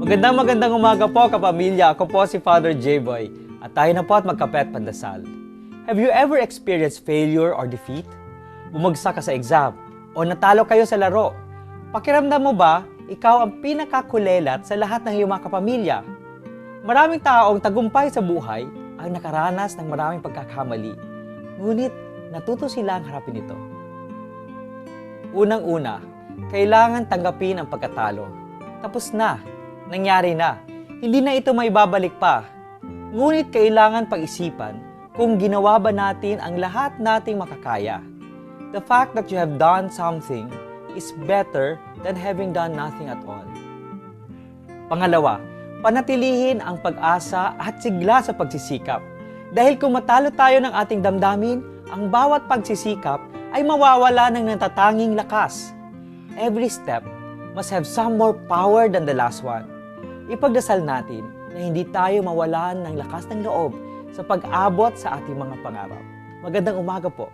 Magandang magandang umaga po kapamilya. Ako po si Father J-Boy. At tayo na po at magkape at pandasal. Have you ever experienced failure or defeat? Bumagsak ka sa exam o natalo kayo sa laro? Pakiramdam mo ba, ikaw ang pinakakulelat sa lahat ng iyong mga kapamilya? Maraming taong tagumpay sa buhay ang nakaranas ng maraming pagkakamali. Ngunit natuto sila ang harapin ito. Unang-una, kailangan tanggapin ang pagkatalo. Tapos na, nangyari na. Hindi na ito may babalik pa. Ngunit kailangan pag-isipan kung ginawa ba natin ang lahat nating makakaya. The fact that you have done something is better than having done nothing at all. Pangalawa, panatilihin ang pag-asa at sigla sa pagsisikap. Dahil kung matalo tayo ng ating damdamin, ang bawat pagsisikap ay mawawala ng natatanging lakas. Every step must have some more power than the last one. Ipagdasal natin na hindi tayo mawalan ng lakas ng loob sa pag-abot sa ating mga pangarap. Magandang umaga po.